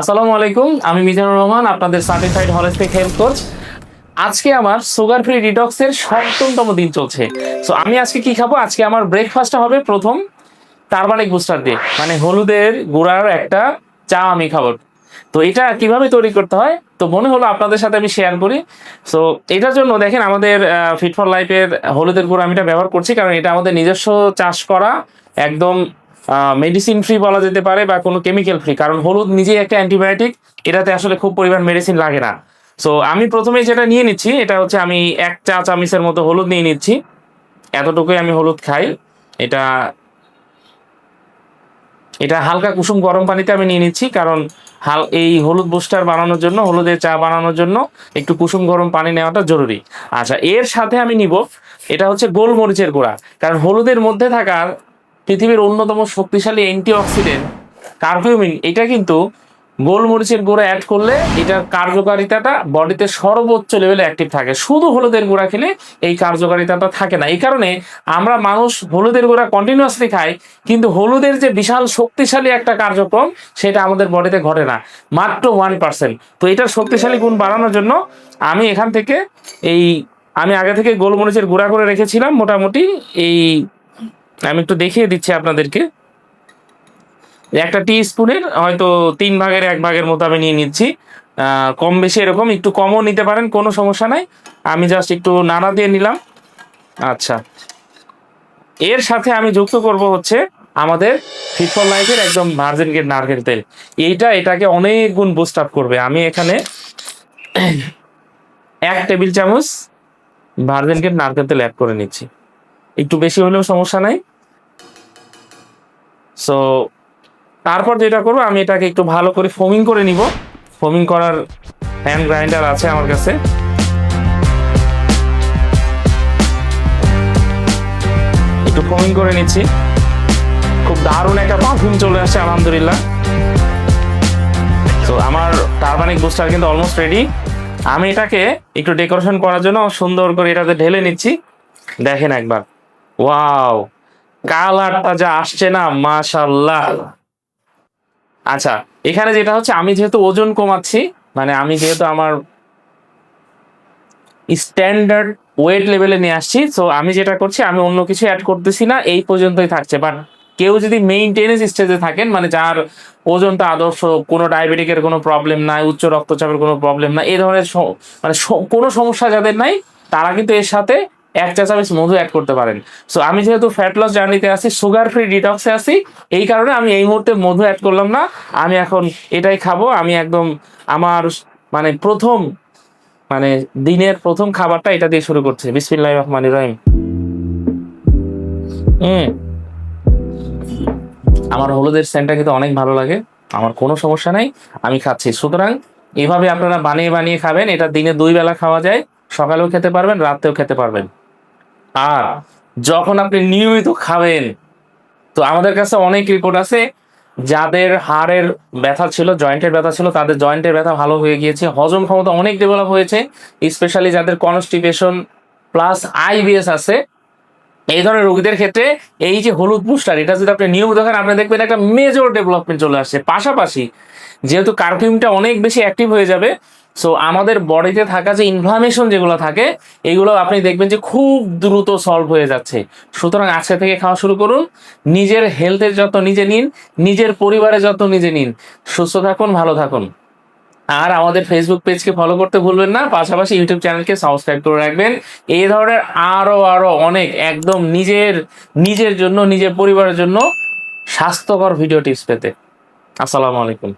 আসসালামু আলাইকুম, আমি মিজানুর রহমান, আপনাদের সার্টিফাইড হলিস্টিক হেলথ কোচ আজকে আমার সুগার ফ্রি ডিটক্সের সপ্তমতম দিন চলছে। সো আমি আজকে কি খাব? আজকে আমার ব্রেকফাস্টটা হবে প্রথম টারবানিক বুস্টার দিয়ে। মানে হলুদের গুঁড়ার একটা চা আমি খাব। তো এটা কীভাবে তৈরি করতে হয়? তো মনে হলো আপনাদের সাথে আমি শেয়ার করি। সো এটার জন্য দেখেন আমাদের ফিট ফর লাইফের হলুদের গুঁড়ো আমি এটা ব্যবহার করছি। কারণ এটা আমাদের নিজস্ব চাষ করা একদম মেডিসিন ফ্রি বলা যেতে পারে বা কোনো কেমিক্যাল ফ্রি কারণ হলুদ নিজেই একটা অ্যান্টিবায়োটিক এটাতে আসলে খুব পরিমাণ মেডিসিন লাগে না। সো আমি প্রথমে যেটা নিয়ে নিচ্ছি, এটা হচ্ছে আমি এক চা চামিচের মতো হলুদ নিয়ে নিচ্ছি। এতটুকুই আমি হলুদ খাই। এটা এটা হালকা কুসুম গরম পানিতে আমি নিয়ে নিচ্ছি, কারণ হাল, এই হলুদ বুস্টার বানানোর জন্য, হলুদের চা বানানোর জন্য একটু কুসুম গরম পানি নেওয়াটা জরুরি। আচ্ছা এর সাথে আমি নিব, এটা হচ্ছে গোলমরিচের গুঁড়া। কারণ হলুদের মধ্যে থাকার পৃথিবীর অন্যতম শক্তিশালী অ্যান্টিঅক্সিডেন্ট কার্কিউমিন এটা কিন্তু গোলমরিচের গুঁড়া অ্যাড করলে এটার কার্যকারিতাটা বডিতে সর্বোচ্চ লেভেলে অ্যাক্টিভ থাকে। শুধু হলুদের গুঁড়া খেলে এই কার্যকারিতাটা থাকে না। এই কারণে আমরা মানুষ হলুদের গুঁড়া কন্টিনিউয়াসলি খাই, কিন্তু হলুদের যে বিশাল শক্তিশালী একটা কার্যক্রম, সেটা আমাদের বডিতে ঘটে না। মাত্র ওয়ান পার্সেন্ট তো এটার শক্তিশালী গুণ বাড়ানোর জন্য আমি এখান থেকে এই, আমি আগে থেকে গোলমরিচের গুঁড়া করে রেখেছিলাম। মোটামুটি এই আমি একটু দেখিয়ে দিচ্ছি আপনাদেরকে। একটা টি স্পুনের হয়তো তিন ভাগের এক ভাগের মতো আমি নিয়ে নিচ্ছি। কম বেশি এরকম, একটু কমও নিতে পারেন, কোনো সমস্যা নাই। আমি জাস্ট একটু নাড়া দিয়ে নিলাম। আচ্ছা। এর সাথে আমি যুক্ত করব হচ্ছে আমাদের ফিটফল লাইফের একদম ভার্জিন গেট নারকেল তেল। এইটা এটাকে অনেক গুণ বুস্ট আপ করবে। আমি এখানে এক টেবিল চামচ ভার্জিন গেট নারকেল তেল অ্যাড করে নিচ্ছি। একটু বেশি হলেও সমস্যা নাই। সো তারপর যেটা করব, আমি এটাকে একটু ভালো করে ফোমিং করে নিব। ফোমিং করার হ্যান্ড গ্রাইন্ডার আছে আমার কাছে। একটু ফোমিং করে নিচ্ছি। খুব দারুণ একটা পারফিউম চলে আসছে, আলহামদুলিল্লাহ। তো আমার টারবানিক বুস্টার কিন্তু অলমোস্ট রেডি আমি এটাকে একটু ডেকোরেশন করার জন্য সুন্দর করে এটাতে ঢেলে নিচ্ছি। দেখেন একবার। ওয়াও কালারটা যা আসছে না মাশাল্লাহ আচ্ছা এখানে যেটা হচ্ছে, আমি যেহেতু ওজন কমাচ্ছি মানে আমি যেহেতু আমার স্ট্যান্ডার্ড ওয়েট লেভেলে নিয়ে আসছি তো আমি যেটা করছি, আমি অন্য কিছু অ্যাড করতেছি না, এই পর্যন্তই থাকছে। বাট কেউ যদি মেইনটেনেন্স স্টেজে থাকেন মানে যার ওজনটা আদর্শ, কোনো ডায়াবেটিকের কোনো প্রবলেম নাই, উচ্চ রক্তচাপের কোনো প্রবলেম নাই এই ধরনের মানে কোনো সমস্যা যাদের নাই, তারা কিন্তু এর সাথে এক চা চামচ মধু অ্যাড করতে পারেন। সো আমি যেহেতু ফ্যাট লস জার্নিতে আছি সুগার ফ্রি ডিটক্সে আছি, এই কারণে আমি এই মুহূর্তে মধু অ্যাড করলাম না। আমি এখন এটাই খাব। আমি একদম আমার মানে প্রথম মানে দিনের প্রথম খাবারটা এটা দিয়ে শুরু করছে। বিসমিল্লাহ রহমান রহিম। হুম। আমার হলুদের সেন্টটা কিন্তু অনেক ভালো লাগে। আমার কোনো সমস্যা নাই। আমি খাচ্ছি। সুতরাং এভাবে আপনারা বানিয়ে বানিয়ে খাবেন। এটা দিনে দুই বেলা খাওয়া যায়। সকালেও খেতে পারবেন, রাতেও খেতে পারবেন। আর যখন আপনি নিয়মিত খাবেন, তো আমাদের কাছে অনেক রিপোর্ট আছে যাদের হাড়ের ব্যথা ছিল জয়েন্টের ব্যথা ছিল, তাদের জয়েন্টের ব্যথা ভালো হয়ে গিয়েছে, হজম ক্ষমতা অনেক ডেভেলপ হয়েছে স্পেশালি যাদের কনস্টিপেশন প্লাস আইবিএস আছে। এই ধরনের রোগীদের ক্ষেত্রে এই যে হলুদ বুস্টার এটা যদি আপনি নিয়মিত খান, আপনি দেখবেন একটা মেজর ডেভেলপমেন্ট চলে আসছে। পাশাপাশি যেহেতু কার্কিউমটা অনেক বেশি অ্যাক্টিভ হয়ে যাবে সো আমাদের বডিতে থাকা যে ইনফ্লামেশন যেগুলো থাকে, এগুলো আপনি দেখবেন যে খুব দ্রুত সলভ হয়ে যাচ্ছে। সুতরাং আজকে থেকে খাওয়া শুরু করুন। নিজের হেলথের যত্ন নিজে নিন, নিজের পরিবারের যত্ন নিজে নিন। সুস্থ থাকুন, ভালো থাকুন। আর আমাদের ফেসবুক পেজকে ফলো করতে ভুলবেন না, পাশাপাশি ইউটিউব চ্যানেলকে সাবস্ক্রাইব করে রাখবেন। এই ধরনের আরও আরও অনেক একদম নিজের নিজের জন্য, নিজের পরিবারের জন্য স্বাস্থ্যকর ভিডিও টিপস পেতে। আসসালামু আলাইকুম।